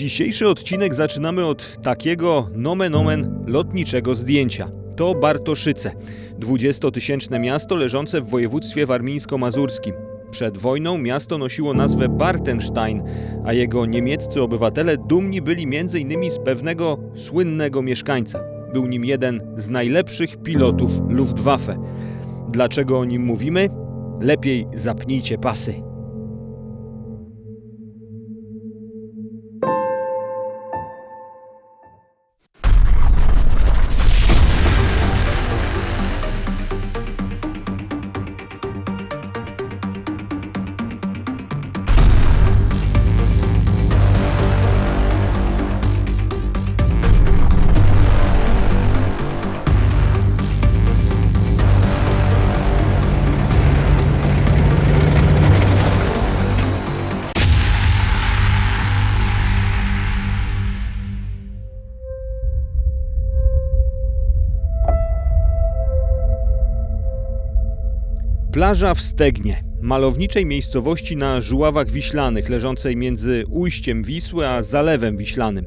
Dzisiejszy odcinek zaczynamy od takiego nomen omen lotniczego zdjęcia. To Bartoszyce, 20-tysięczne miasto leżące w województwie warmińsko-mazurskim. Przed wojną miasto nosiło nazwę Bartenstein, a jego niemieccy obywatele dumni byli m.in. z pewnego słynnego mieszkańca. Był nim jeden z najlepszych pilotów Luftwaffe. Dlaczego o nim mówimy? Lepiej zapnijcie pasy. Plaża w Stegnie, malowniczej miejscowości na Żuławach Wiślanych, leżącej między ujściem Wisły a Zalewem Wiślanym.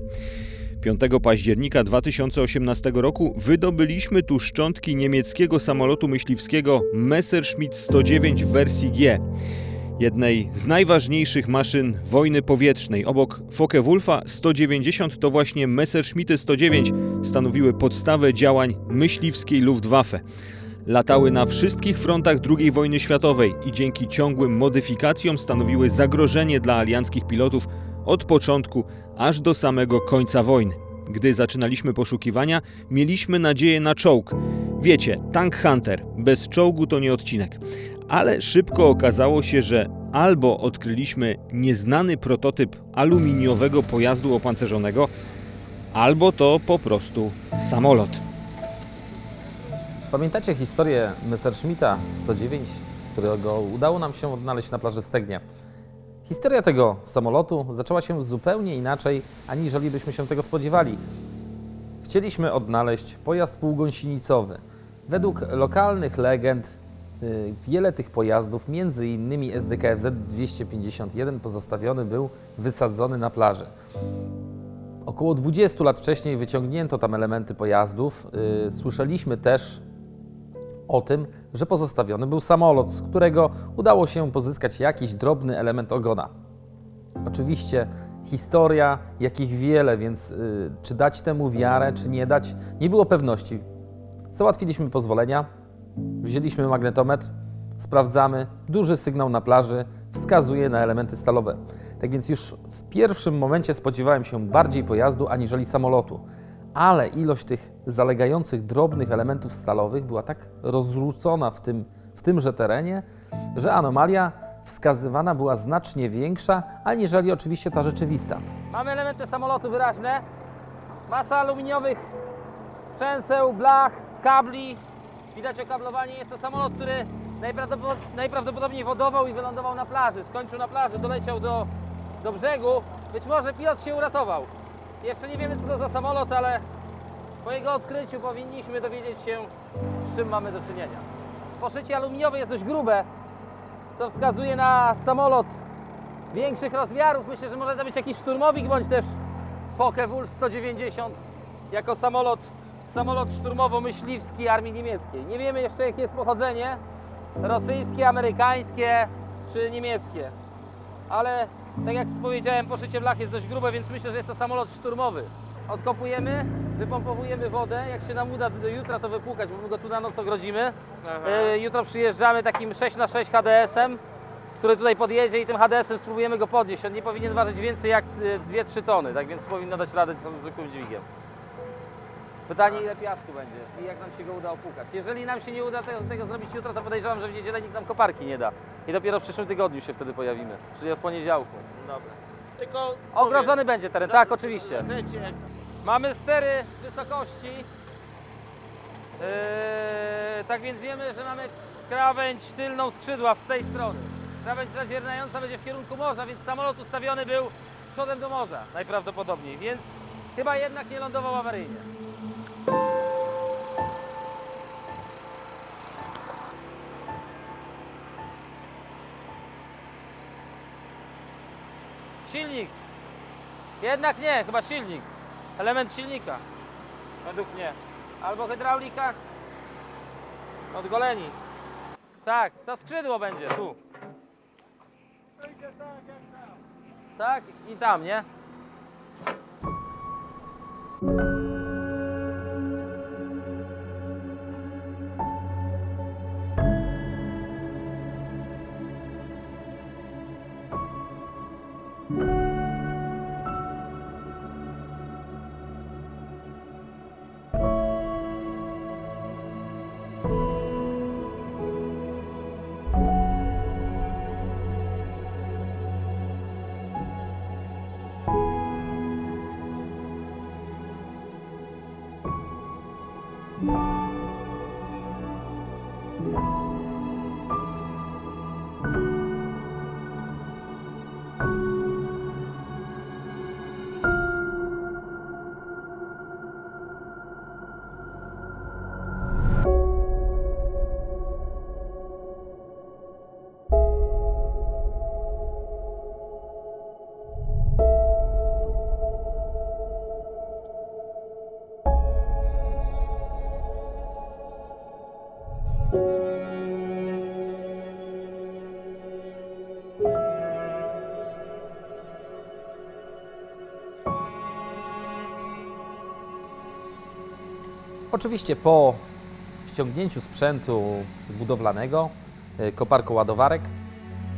5 października 2018 roku wydobyliśmy tu szczątki niemieckiego samolotu myśliwskiego Messerschmitt 109 w wersji G, jednej z najważniejszych maszyn wojny powietrznej. Obok Focke-Wulfa 190 to właśnie Messerschmitty 109 stanowiły podstawę działań myśliwskiej Luftwaffe. Latały na wszystkich frontach II wojny światowej i dzięki ciągłym modyfikacjom stanowiły zagrożenie dla alianckich pilotów od początku aż do samego końca wojny. Gdy zaczynaliśmy poszukiwania, mieliśmy nadzieję na czołg. Wiecie, Tank Hunter, bez czołgu to nie odcinek. Ale szybko okazało się, że albo odkryliśmy nieznany prototyp aluminiowego pojazdu opancerzonego, albo to po prostu samolot. Pamiętacie historię Messerschmitta 109, którego udało nam się odnaleźć na plaży w Stegnie? Historia tego samolotu zaczęła się zupełnie inaczej, aniżeli byśmy się tego spodziewali. Chcieliśmy odnaleźć pojazd półgąsienicowy. Według lokalnych legend y, wiele tych pojazdów, między innymi SDKFZ 251 pozostawiony był wysadzony na plaży. Około 20 lat wcześniej wyciągnięto tam elementy pojazdów. Y, Słyszeliśmy też o tym, że pozostawiony był samolot, z którego udało się pozyskać jakiś drobny element ogona. Oczywiście historia, jakich wiele, więc y, czy dać temu wiarę, czy nie dać, nie było pewności. Załatwiliśmy pozwolenia, wzięliśmy magnetometr, sprawdzamy, duży sygnał na plaży wskazuje na elementy stalowe. Tak więc już w pierwszym momencie spodziewałem się bardziej pojazdu aniżeli samolotu ale ilość tych zalegających drobnych elementów stalowych była tak rozrzucona w, tym, w tymże terenie, że anomalia wskazywana była znacznie większa, aniżeli oczywiście ta rzeczywista. Mamy elementy samolotu wyraźne, masa aluminiowych przęseł, blach, kabli. Widać okablowanie, jest to samolot, który najprawdopod- najprawdopodobniej wodował i wylądował na plaży. Skończył na plaży, doleciał do, do brzegu. Być może pilot się uratował. Jeszcze nie wiemy co to za samolot, ale po jego odkryciu powinniśmy dowiedzieć się z czym mamy do czynienia. Poszycie aluminiowe jest dość grube, co wskazuje na samolot większych rozmiarów. Myślę, że może to być jakiś szturmowik bądź też Focke-Wulf 190 jako samolot, samolot szturmowo-myśliwski armii niemieckiej. Nie wiemy jeszcze jakie jest pochodzenie, rosyjskie, amerykańskie czy niemieckie ale tak jak powiedziałem, poszycie blach jest dość grube, więc myślę, że jest to samolot szturmowy. Odkopujemy, wypompowujemy wodę, jak się nam uda do jutra to wypłukać, bo my go tu na noc ogrodzimy. E, jutro przyjeżdżamy takim 6 na 6 HDS-em, który tutaj podjedzie i tym HDS-em spróbujemy go podnieść. On nie powinien ważyć więcej jak e, 2-3 tony, tak więc powinno dać radę z zwykłym dźwigiem. Pytanie ile piasku będzie i jak nam się go uda opłukać. Jeżeli nam się nie uda tego, tego zrobić jutro, to podejrzewam, że w niedzielę nikt nam koparki nie da. I dopiero w przyszłym tygodniu się wtedy pojawimy, czyli od poniedziałku. Dobra. Tylko Ogrodzony będzie teren, tak oczywiście. Wiecie, Mamy stery wysokości. Yy, tak więc wiemy, że mamy krawędź tylną skrzydła z tej strony. Krawędź rozdziernająca będzie w kierunku morza, więc samolot ustawiony był przodem do morza najprawdopodobniej, więc chyba jednak nie lądował awaryjnie. Jednak nie, chyba silnik. Element silnika. Według mnie. Albo hydraulika. Odgoleni. Tak, to skrzydło będzie tu. Tak i tam, nie? Oczywiście po ściągnięciu sprzętu budowlanego, y, koparko-ładowarek,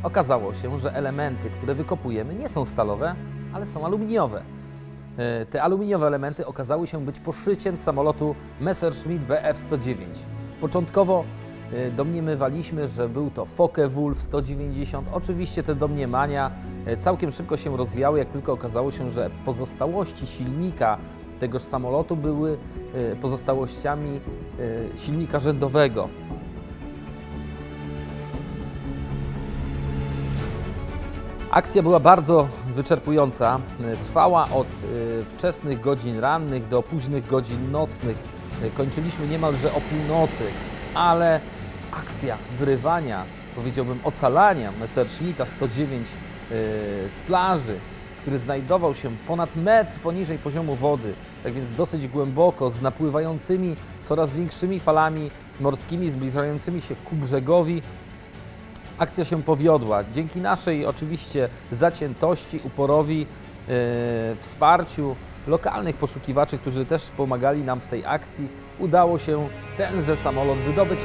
okazało się, że elementy, które wykopujemy, nie są stalowe, ale są aluminiowe. Y, Te aluminiowe elementy okazały się być poszyciem samolotu Messerschmitt Bf-109. Początkowo y, domniemywaliśmy, że był to Focke-Wulf 190. Oczywiście te domniemania całkiem szybko się rozwijały, jak tylko okazało się, że pozostałości silnika tegoż samolotu były y, pozostałościami y, silnika rzędowego. Akcja była bardzo wyczerpująca. Y, Trwała od wczesnych godzin rannych do późnych godzin nocnych. Kończyliśmy niemalże o północy, ale akcja wyrywania, powiedziałbym ocalania Messerschmitta 109 y, z plaży, który znajdował się ponad metr poniżej poziomu wody, tak więc dosyć głęboko, z napływającymi coraz większymi falami morskimi, zbliżającymi się ku brzegowi, Akcja się powiodła. Dzięki naszej oczywiście zaciętości, uporowi, yy, wsparciu lokalnych poszukiwaczy, którzy też pomagali nam w tej akcji, udało się tenże samolot wydobyć.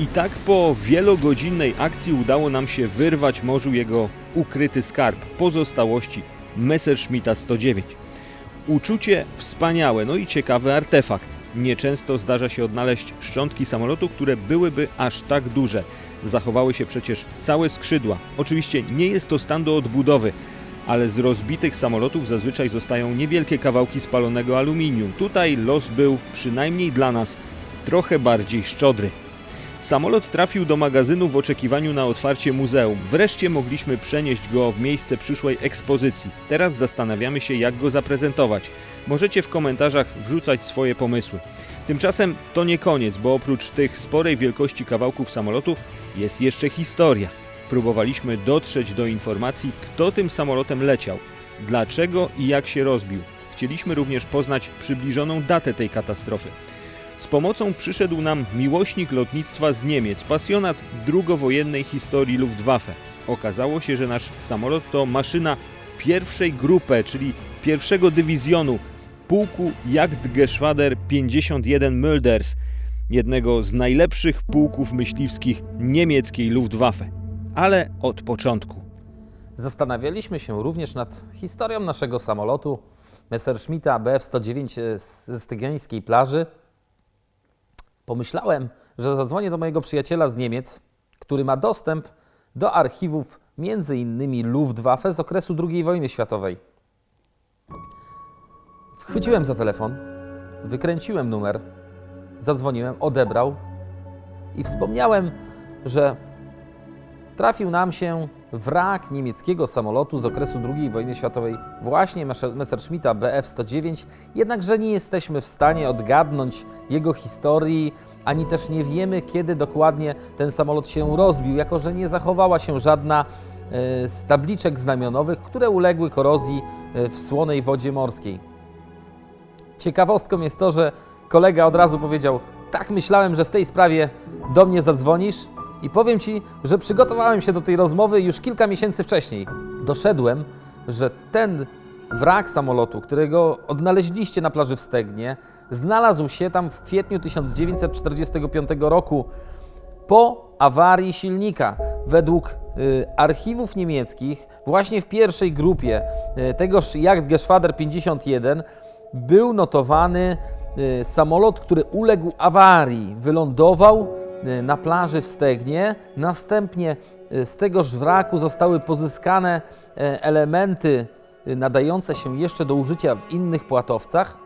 I tak po wielogodzinnej akcji udało nam się wyrwać morzu jego ukryty skarb, pozostałości Messerschmitta 109. Uczucie wspaniałe, no i ciekawy artefakt. Nieczęsto zdarza się odnaleźć szczątki samolotu, które byłyby aż tak duże. Zachowały się przecież całe skrzydła. Oczywiście nie jest to stan do odbudowy, ale z rozbitych samolotów zazwyczaj zostają niewielkie kawałki spalonego aluminium. Tutaj los był, przynajmniej dla nas, trochę bardziej szczodry. Samolot trafił do magazynu w oczekiwaniu na otwarcie muzeum. Wreszcie mogliśmy przenieść go w miejsce przyszłej ekspozycji. Teraz zastanawiamy się, jak go zaprezentować. Możecie w komentarzach wrzucać swoje pomysły. Tymczasem to nie koniec, bo oprócz tych sporej wielkości kawałków samolotu jest jeszcze historia. Próbowaliśmy dotrzeć do informacji, kto tym samolotem leciał, dlaczego i jak się rozbił. Chcieliśmy również poznać przybliżoną datę tej katastrofy. Z pomocą przyszedł nam miłośnik lotnictwa z Niemiec, pasjonat drugowojennej historii Luftwaffe. Okazało się, że nasz samolot to maszyna pierwszej grupy, czyli pierwszego dywizjonu pułku Jagdgeschwader 51 Mölders, jednego z najlepszych pułków myśliwskich niemieckiej Luftwaffe. Ale od początku. Zastanawialiśmy się również nad historią naszego samolotu Messerschmitta Bf-109 ze stygieńskiej plaży. Pomyślałem, że zadzwonię do mojego przyjaciela z Niemiec, który ma dostęp do archiwów innymi Luftwaffe z okresu II wojny światowej. Chwyciłem za telefon, wykręciłem numer, zadzwoniłem, odebrał i wspomniałem, że trafił nam się wrak niemieckiego samolotu z okresu II wojny światowej, właśnie Messer- Messerschmitta Bf-109, jednakże nie jesteśmy w stanie odgadnąć jego historii, ani też nie wiemy, kiedy dokładnie ten samolot się rozbił, jako że nie zachowała się żadna e, z tabliczek znamionowych, które uległy korozji e, w słonej wodzie morskiej. Ciekawostką jest to, że kolega od razu powiedział: Tak, myślałem, że w tej sprawie do mnie zadzwonisz. I powiem ci, że przygotowałem się do tej rozmowy już kilka miesięcy wcześniej. Doszedłem, że ten wrak samolotu, którego odnaleźliście na plaży w Stegnie, znalazł się tam w kwietniu 1945 roku po awarii silnika. Według y, archiwów niemieckich, właśnie w pierwszej grupie y, tegoż Jagdgeschwader 51 był notowany y, samolot, który uległ awarii. Wylądował na plaży w Stegnie. Następnie y, z tegoż wraku zostały pozyskane e, elementy nadające się jeszcze do użycia w innych płatowcach.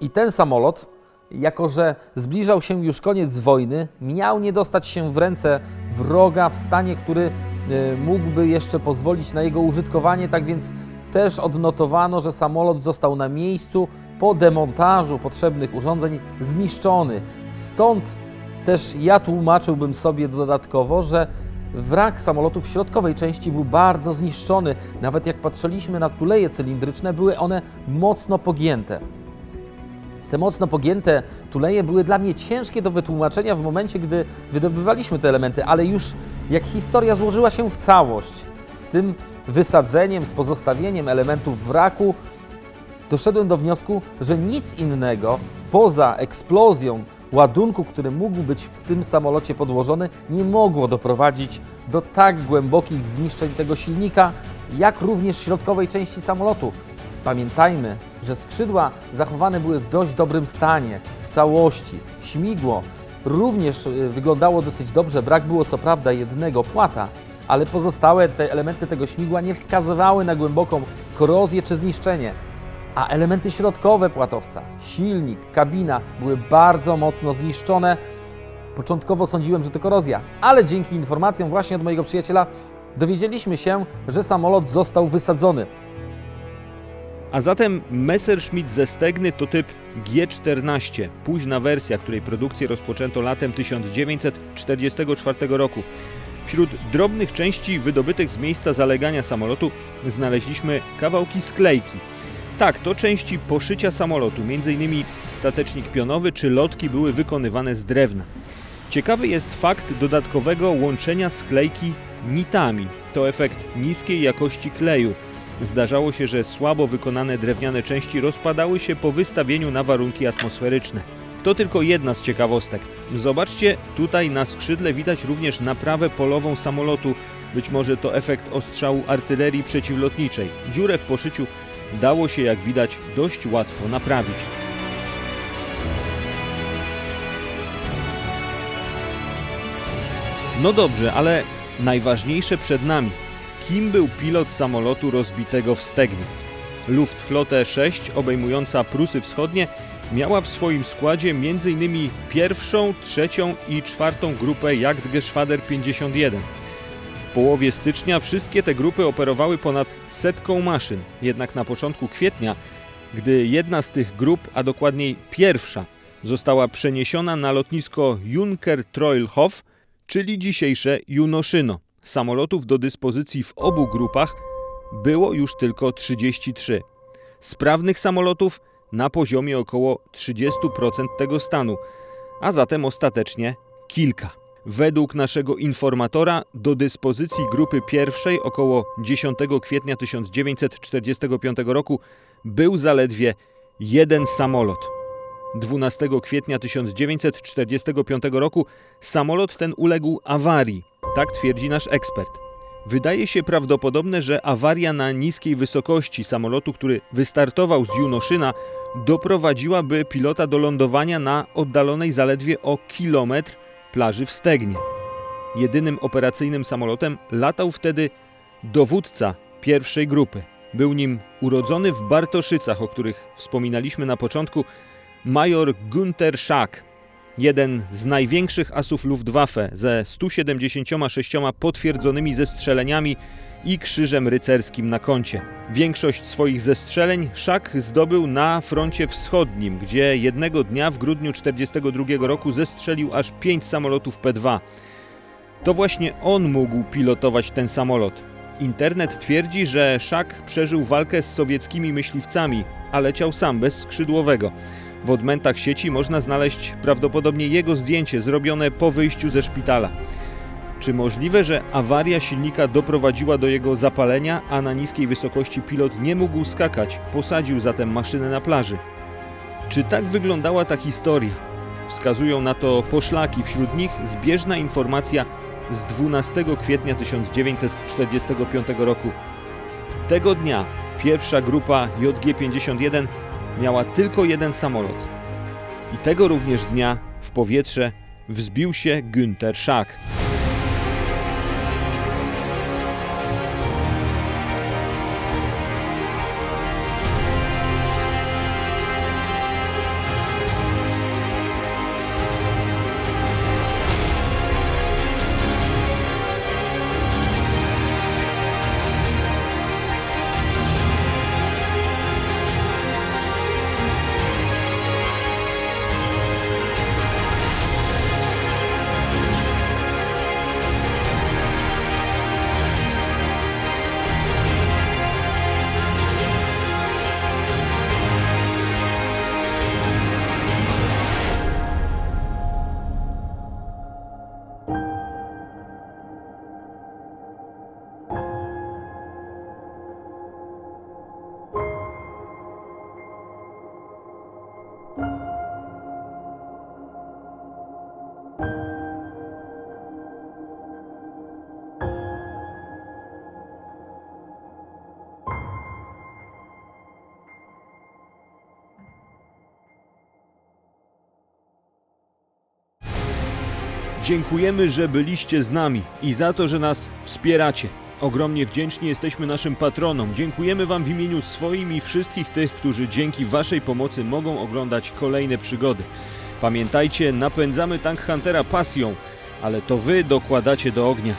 I ten samolot, jako że zbliżał się już koniec wojny, miał nie dostać się w ręce wroga w stanie, który mógłby jeszcze pozwolić na jego użytkowanie. Tak więc też odnotowano, że samolot został na miejscu po demontażu potrzebnych urządzeń zniszczony. Stąd też ja tłumaczyłbym sobie dodatkowo, że wrak samolotu w środkowej części był bardzo zniszczony. Nawet jak patrzyliśmy na tuleje cylindryczne, były one mocno pogięte. Te mocno pogięte tuleje były dla mnie ciężkie do wytłumaczenia w momencie, gdy wydobywaliśmy te elementy, ale już jak historia złożyła się w całość, z tym wysadzeniem, z pozostawieniem elementów wraku, doszedłem do wniosku, że nic innego poza eksplozją ładunku, który mógł być w tym samolocie podłożony, nie mogło doprowadzić do tak głębokich zniszczeń tego silnika, jak również środkowej części samolotu. Pamiętajmy, że skrzydła zachowane były w dość dobrym stanie, w całości. Śmigło również y, wyglądało dosyć dobrze, brak było co prawda jednego płata, ale pozostałe te elementy tego śmigła nie wskazywały na głęboką korozję czy zniszczenie. A elementy środkowe płatowca, silnik, kabina były bardzo mocno zniszczone. Początkowo sądziłem, że to korozja, ale dzięki informacjom właśnie od mojego przyjaciela dowiedzieliśmy się, że samolot został wysadzony. A zatem Messerschmitt ze Stegny to typ G14, późna wersja, której produkcję rozpoczęto latem 1944 roku. Wśród drobnych części wydobytych z miejsca zalegania samolotu znaleźliśmy kawałki sklejki. Tak, to części poszycia samolotu, m.in. statecznik pionowy czy lotki były wykonywane z drewna. Ciekawy jest fakt dodatkowego łączenia sklejki nitami. To efekt niskiej jakości kleju. Zdarzało się, że słabo wykonane drewniane części rozpadały się po wystawieniu na warunki atmosferyczne. To tylko jedna z ciekawostek. Zobaczcie, tutaj na skrzydle widać również naprawę polową samolotu. Być może to efekt ostrzału artylerii przeciwlotniczej. Dziurę w poszyciu dało się, jak widać, dość łatwo naprawić. No dobrze, ale najważniejsze przed nami. Kim był pilot samolotu rozbitego w Stegnie? Luftflotte 6, obejmująca Prusy Wschodnie, miała w swoim składzie m.in. pierwszą, trzecią i czwartą grupę Jagdgeschwader 51. Połowie stycznia wszystkie te grupy operowały ponad setką maszyn, jednak na początku kwietnia, gdy jedna z tych grup, a dokładniej pierwsza, została przeniesiona na lotnisko Junker-Troilhof, czyli dzisiejsze Junoszyno. Samolotów do dyspozycji w obu grupach było już tylko 33. Sprawnych samolotów na poziomie około 30% tego stanu, a zatem ostatecznie kilka. Według naszego informatora do dyspozycji grupy pierwszej około 10 kwietnia 1945 roku był zaledwie jeden samolot. 12 kwietnia 1945 roku samolot ten uległ awarii, tak twierdzi nasz ekspert. Wydaje się prawdopodobne, że awaria na niskiej wysokości samolotu, który wystartował z Junoszyna, doprowadziłaby pilota do lądowania na oddalonej zaledwie o kilometr plaży w Stegnie. Jedynym operacyjnym samolotem latał wtedy dowódca pierwszej grupy, Był nim urodzony w Bartoszycach, o których wspominaliśmy na początku, major Günther Schack, jeden z największych asów Luftwaffe ze 176 potwierdzonymi zestrzeleniami i krzyżem rycerskim na koncie. Większość swoich zestrzeleń Schack zdobył na froncie wschodnim, gdzie jednego dnia w grudniu 1942 roku zestrzelił aż pięć samolotów P-2. To właśnie on mógł pilotować ten samolot. Internet twierdzi, że Schack przeżył walkę z sowieckimi myśliwcami, a leciał sam bez skrzydłowego. W odmętach sieci można znaleźć prawdopodobnie jego zdjęcie zrobione po wyjściu ze szpitala. Czy możliwe, że awaria silnika doprowadziła do jego zapalenia, a na niskiej wysokości pilot nie mógł skakać, posadził zatem maszynę na plaży? Czy tak wyglądała ta historia? Wskazują na to poszlaki, wśród nich zbieżna informacja z 12 kwietnia 1945 roku. Tego dnia pierwsza grupa JG-51 miała tylko jeden samolot. I tego również dnia w powietrze wzbił się Günther Schack. Dziękujemy, że byliście z nami i za to, że nas wspieracie. Ogromnie wdzięczni jesteśmy naszym patronom. Dziękujemy Wam w imieniu swoim i wszystkich tych, którzy dzięki Waszej pomocy mogą oglądać kolejne przygody. Pamiętajcie, napędzamy Tank Huntera pasją, ale to Wy dokładacie do ognia.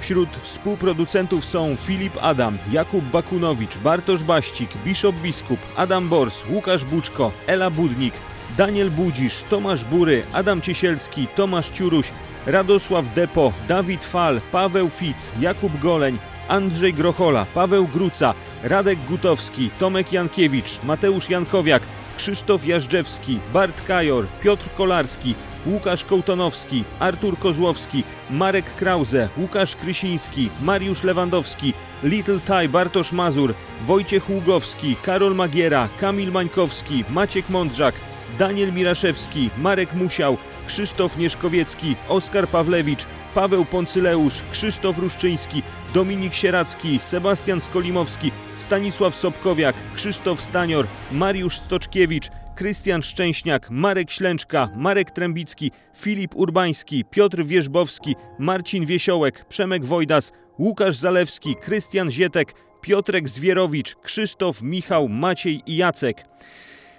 Wśród współproducentów są Filip Adam, Jakub Bakunowicz, Bartosz Baścik, Bishop Biskup, Adam Bors, Łukasz Buczko, Ela Budnik, Daniel Budzisz, Tomasz Bury, Adam Ciesielski, Tomasz Ciuruś, Radosław Depo, Dawid Fal, Paweł Fic, Jakub Goleń, Andrzej Grochola, Paweł Gruca, Radek Gutowski, Tomek Jankiewicz, Mateusz Jankowiak, Krzysztof Jażdżewski, Bart Kajor, Piotr Kolarski, Łukasz Kołtonowski, Artur Kozłowski, Marek Krause, Łukasz Krysiński, Mariusz Lewandowski, Little Ty Bartosz Mazur, Wojciech Ługowski, Karol Magiera, Kamil Mańkowski, Maciek Mądrzak, Daniel Miraszewski, Marek Musiał, Krzysztof Nieszkowiecki, Oskar Pawlewicz, Paweł Poncyleusz, Krzysztof Ruszczyński, Dominik Sieracki, Sebastian Skolimowski, Stanisław Sobkowiak, Krzysztof Stanior, Mariusz Stoczkiewicz, Krystian Szczęśniak, Marek Ślęczka, Marek Trębicki, Filip Urbański, Piotr Wierzbowski, Marcin Wiesiołek, Przemek Wojdas, Łukasz Zalewski, Krystian Zietek, Piotrek Zwierowicz, Krzysztof, Michał, Maciej i Jacek.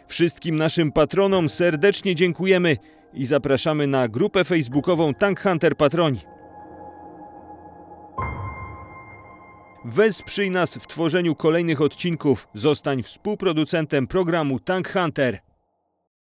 Wszystkim naszym patronom serdecznie dziękujemy i zapraszamy na grupę facebookową Tank Hunter Patroni. Wesprzyj nas w tworzeniu kolejnych odcinków. Zostań współproducentem programu Tank Hunter.